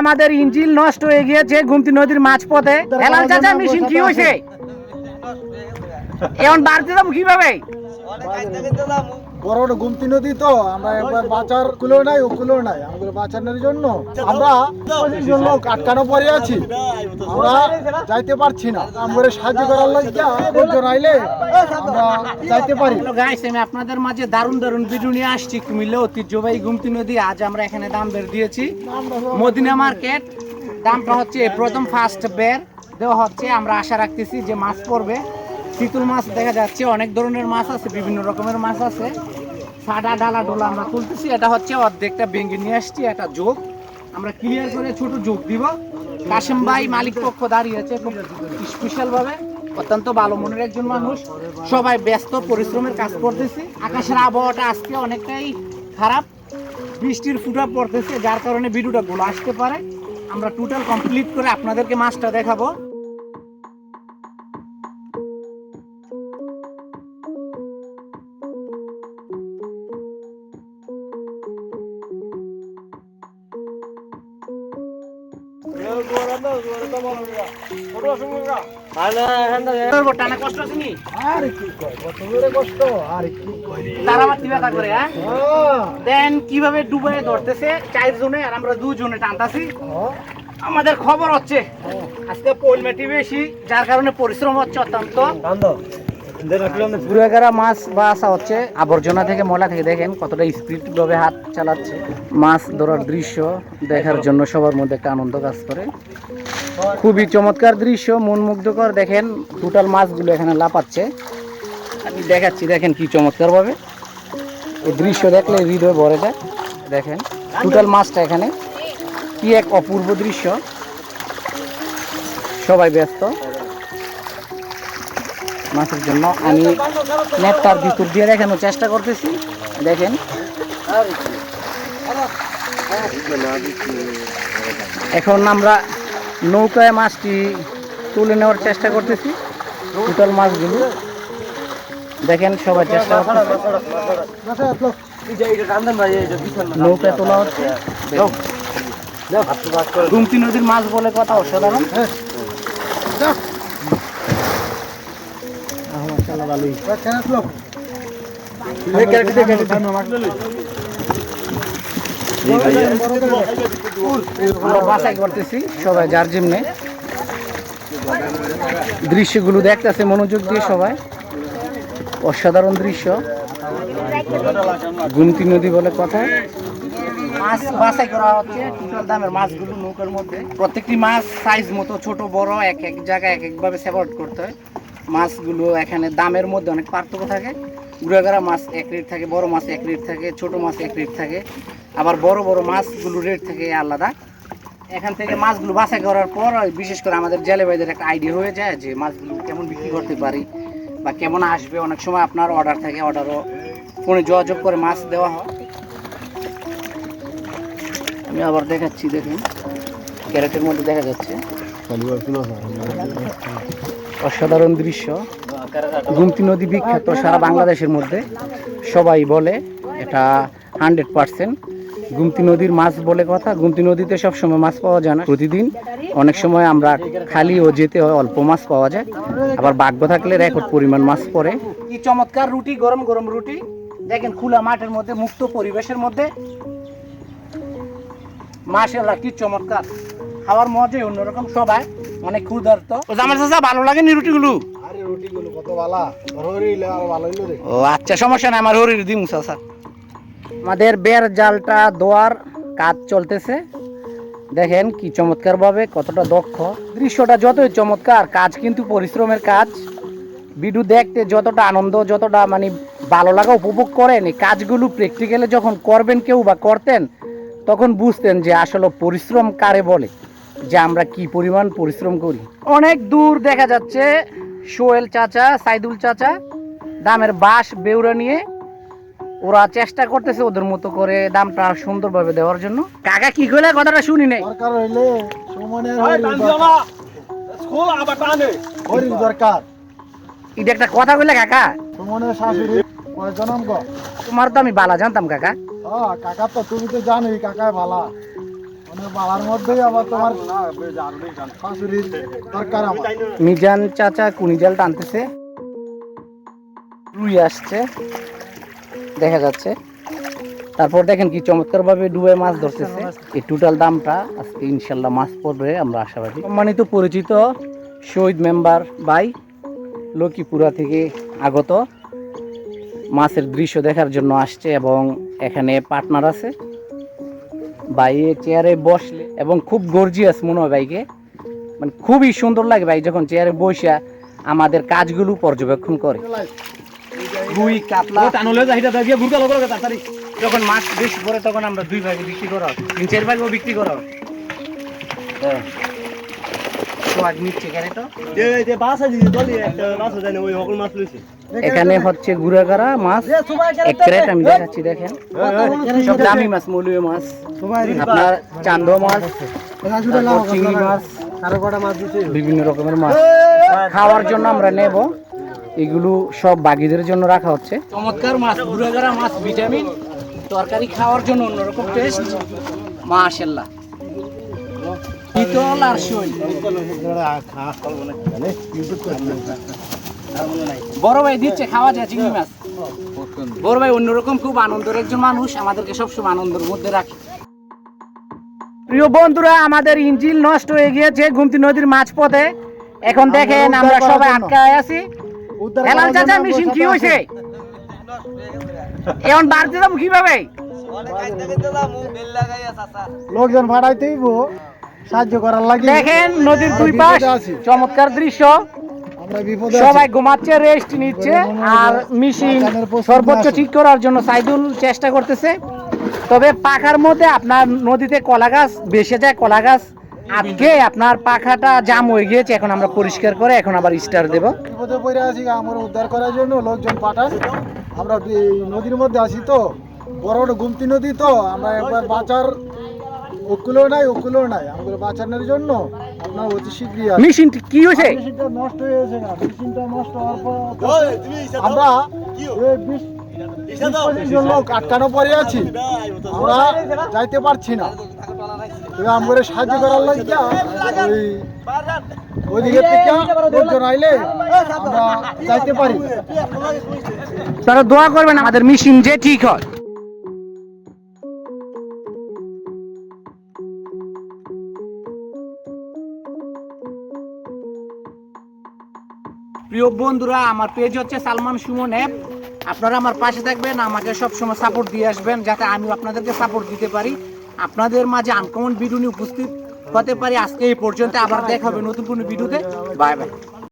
আমাদের ইঞ্জিন নষ্ট হয়ে গিয়েছে গুমতি নদীর মাঝপথে। হেলাল চাচা, মেশিন কি হয়েছে এখন বাড়তে যাব কীভাবে? বড় গুমতি নদী তো, আমরা একবার বাঁচার কুলো নাই, ও কুলো নাই। আমাদের বাঁচানোর জন্য আমরা পঁচিশ জন লোক আটকানো পরে আছি। আমরা যাইতে পারছি না। আমরা সাহায্য করার লাগিয়া লোকজন আইলে আমরা যাইতে পারি। গাইস আমি আপনাদের মাঝে দারুণ দারুণ ভিডিও নিয়ে আসছি। কুমিল্লা ঐতিহ্যবাহী গুমতি নদী, আজ আমরা এখানে দাম বের দিয়েছি। মদিনা মার্কেট, দামটা হচ্ছে প্রথম ফার্স্ট বের। দেওয়া হচ্ছে, আমরা আশা রাখতেছি যে মাছ পড়বে। চিতুল মাছ দেখা যাচ্ছে, অনেক ধরনের মাছ আছে, বিভিন্ন রকমের মাছ আছে। সাদা ডালা ডোলা আমরা তুলতেছি, এটা হচ্ছে অর্ধেকটা বেঙ্গে নিয়ে আসছি, একটা যোগ। আমরা ক্লিয়ার করে ছোট যোগ দিব। কাশেম ভাই মালিক পক্ষ দাঁড়িয়েছে খুব স্পেশাল ভাবে, অত্যন্ত ভালো মনের একজন মানুষ। সবাই ব্যস্ত, পরিশ্রমের কাজ করতেছি। আকাশের আবহাওয়াটা আজকে অনেকটাই খারাপ। বৃষ্টির ফুটা পড়তেছে, যার কারণে ভিডিওটা গোলা আসতে পারে। আমরা টোটাল কমপ্লিট করে আপনাদেরকে মাছটা দেখাবো। কীভাবে ডুবে ধরতেছে? চার জনে আর আমরা দুজনে টানতাছি। আমাদের খবর হচ্ছে, আজকে পোল মেটি বেশি যার কারণে পরিশ্রম হচ্ছে অত্যন্ত। গুড়াগাড়া মাছ বা আসা হচ্ছে। আবর্জনা থেকে ময়লা থেকে দেখেন কতটা স্পিড ভাবে হাত চালাচ্ছে। মাছ ধরার দৃশ্য দেখার জন্য সবার মধ্যে একটা আনন্দ কাজ করে। খুবই চমৎকার দৃশ্য মন মুগ্ধকর দেখেন টোটাল মাছগুলো এখানে লাপাচ্ছে আমি দেখাচ্ছি, দেখেন কি চমৎকার ভাবে এই দৃশ্য দেখলে হৃদয় ভরে যায়। দেখেন টোটাল মাছটা এখানে। কি এক অপূর্ব দৃশ্য। সবাই ব্যস্ত। মাছের জন্য আমি নেটটার ভিতর দিয়ে দেখানোর চেষ্টা করতেছি। দেখেন। এখন আমরা নৌকায় মাছটি তুলে নেওয়ার চেষ্টা করতেছি টোটাল মাছগুলো। দেখেন সবাই চেষ্টা নৌকায় তোলা হচ্ছে। গুমতি নদীর মাছ বলে কথা অসাধারণ। ভালোই বাসাই করতেছি সবাই যার যেমনে দৃশ্যগুলো দেখতেছে মনোযোগ দিয়ে সবাই। অসাধারণ দৃশ্য। গুমতি নদী বলে কথা। মাছ বাছাই করা হচ্ছে টোটাল দামের মাছগুলো নৌকার মধ্যে। প্রত্যেকটি মাছ সাইজ মতো ছোট বড় এক এক জায়গায় এক একভাবে সেপারেট করতে হয়। মাছগুলো এখানে দামের মধ্যে অনেক পার্থক্য থাকে। গুড়াগাড়া মাছ এক রেট থাকে, বড় মাছ এক রেট থাকে, ছোট মাছ এক রেট থাকে। আবার বড় বড় মাছগুলো রেট থাকে আলাদা। এখান থেকে মাছগুলো বাছাই করার পর বিশেষ করে আমাদের জেলে ভাইদের একটা আইডিয়া হয়ে যায় যে মাছগুলো কেমন বিক্রি করতে পারি বা কেমন আসবে। অনেক সময় আপনার অর্ডার থাকে অর্ডারও ফোনে যোগাযোগ করে মাছ দেওয়া হয়। আমি আবার দেখাচ্ছি, দেখুন। ক্যারেটের মধ্যে দেখা যাচ্ছে। অসাধারণ দৃশ্য। গুমতি নদী বিখ্যাত সারা বাংলাদেশের মধ্যে। সবাই বলে এটা হান্ড্রেড পার্সেন্ট। গুমতি নদীর মাছ বলে কথা। গুমতি নদীতে সবসময় মাছ পাওয়া যায় না। প্রতিদিন অনেক সময় আমরা খালি ও যেতে হয়, অল্প মাছ পাওয়া যায়। আবার ভাগ্য থাকলে রেকর্ড পরিমাণ মাছ পড়ে। কি চমৎকার রুটি, গরম গরম রুটি। দেখেন খোলা মাঠের মধ্যে, মুক্ত পরিবেশের মধ্যে। মাশাআল্লাহ, কি চমৎকার। খাওয়ার মজাই অন্যরকম সবাই। অনেক ক্ষুধার্ত। ও জামাল চাচা ভালো লাগে নি রুটিগুলো? আরে রুটিগুলো কত বালা। হরিলে আর ভালো হইল রে। ও আচ্ছা সমস্যা নাই আমার হরির দিমু চাচা। আমাদের বের জালটা দোয়ার কাজ চলতেছে। দেখেন কি চমৎকার ভাবে কতটা দক্ষ। দৃশ্যটা যতই চমৎকার কাজ কিন্তু পরিশ্রমের কাজ। ভিডিও দেখতে যতটা আনন্দ যতটা মানে ভালো লাগা উপভোগ করেন এই কাজগুলো প্র্যাকটিক্যালে যখন করবেন কেউ বা করতেন তখন বুঝতেন যে আসলে পরিশ্রম কারে বলে। যে আমরা কি পরিমাণ পরিশ্রম করি? অনেক দূর দেখা যাচ্ছে সোহেল চাচা সাইদুল চাচা দামের বাঁশ বেউরা নিয়ে ওরা চেষ্টা করতেছে ওদের মতো করে দামটা সুন্দরভাবে দেওয়ার জন্য। কাকা কি করলে কথাটা শুনি নাই। দরকার হইলে সুমনের দরকার। এটা একটা কথা কইলে কাকা? সুমনের শাশুড়ি তোমার তো আমি বালা জানতাম কাকা। হ্যাঁ কাকা তো তুমি তো জানোই কাকায় ভালা মিজান চাচা কুনি জাল টানতেছে। রুই আসছে। দেখা যাচ্ছে। তারপর দেখেন কি চমৎকার ভাবে ডুবে মাছ ধরতেছে। এই টোটাল দামটা আজকে ইনশাল্লাহ মাছ পড়বে, আমরা আশাবাদী। সম্মানিত পরিচিত শহীদ মেম্বার বাই লক্ষ্মীপুরা থেকে আগত। মাছের দৃশ্য দেখার জন্য আসছে এবং এখানে পার্টনার আছে। ভাই চেয়ারে বসলে এবং খুব গর্জিয়াস মনে হয় ভাইকে। মানে খুবই সুন্দর লাগে ভাই যখন চেয়ারে বসে আমাদের কাজগুলো পর্যবেক্ষণ করে। রুই কাতলা। টানলে যাইটা দিয়ে ঘুরতে লগো লগো তাড়াতাড়ি। যখন মাছ বেশি পরে তখন আমরা দুই ভাগে বিক্রি করা হয়। তিন চার ভাগও বিক্রি করা হয়। এখানে হচ্ছে গুড়াগাড়া মাছ এক ক্রেট আমি দেখাচ্ছি দেখেন। সব দামি মাছ মৌলীয় মাছ। আপনার চান্দ মাছ চিংড়ি মাছ বিভিন্ন রকমের মাছ। খাওয়ার জন্য আমরা নেব। এগুলো সব বাগিদের জন্য রাখা হচ্ছে। চমৎকার মাছ গুড়াগাড়া মাছ ভিটামিন। তরকারি খাওয়ার জন্য অন্যরকম টেস্ট মাশাল্লাহ শীতল আর শৈল বড় ভাই দিচ্ছে খাওয়া যায় চিংড়ি মাছ। বড় ভাই অন্যরকম খুব আনন্দের একজন মানুষ আমাদেরকে সবসময় আনন্দের মধ্যে রাখে। প্রিয় বন্ধুরা আমাদের ইঞ্জিল নষ্ট হয়ে গিয়েছে গুমতি নদীর মাঝপথে। এখন দেখেন আমরা সবাই। আটকায় আছি। হেলাল চাচা মেশিন কি হয়েছে? এখন বাড়তে যাব কীভাবে? লোকজন ভাড়াইতেই সাহায্য করার লাগে। দেখেন নদীর দুই পাশ চমৎকার দৃশ্য। সবাই ঘুমাচ্ছে রেস্ট নিচ্ছে আর মিশিং সর্বোচ্চ ঠিক করার জন্য সাইদুল চেষ্টা করতেছে। তবে পাখার মধ্যে আপনার নদীতে কলা গাছ বেসে যায় কলা গাছ আজকে আপনার পাখাটা জাম হয়ে গিয়েছে। এখন আমরা পরিষ্কার করে এখন আবার স্টার দেব। বিপদে পড়ে আছি আমরা উদ্ধার করার জন্য লোকজন পাঠান। আমরা নদীর মধ্যে আছি তো। বড় বড় গুমতি নদী তো আমরা একবার বাঁচার উকুলও নাই উকুলও নাই আমাদের বাঁচানোর জন্য আপনার অতি শীঘ্রই। মেশিন কি হয়েছে মেশিনটা নষ্ট হয়ে গেছে না মেশিনটা নষ্ট হওয়ার পর আমরা এই বিশ বিশ পঁচিশ জন লোক আটকানো পরে আছি আমরা যাইতে পারছি না আমাদের সাহায্য করার লাগে ওই ওইদিকে থেকে লোকজন আইলে আমরা যাইতে পারি তারা দোয়া করবেন আমাদের মেশিন যে ঠিক হয় প্রিয় বন্ধুরা, আমার পেজ হচ্ছে সালমান সুমন অ্যাপ আপনারা আমার পাশে থাকবেন, আমাকে সবসময় সাপোর্ট দিয়ে আসবেন, যাতে আমি আপনাদেরকে সাপোর্ট দিতে পারি। আপনাদের মাঝে আনকমন ভিডিও নিয়ে উপস্থিত হতে পারি। আজকে এই পর্যন্ত, আবার দেখা হবে নতুন কোনো ভিডিওতে বাই বাই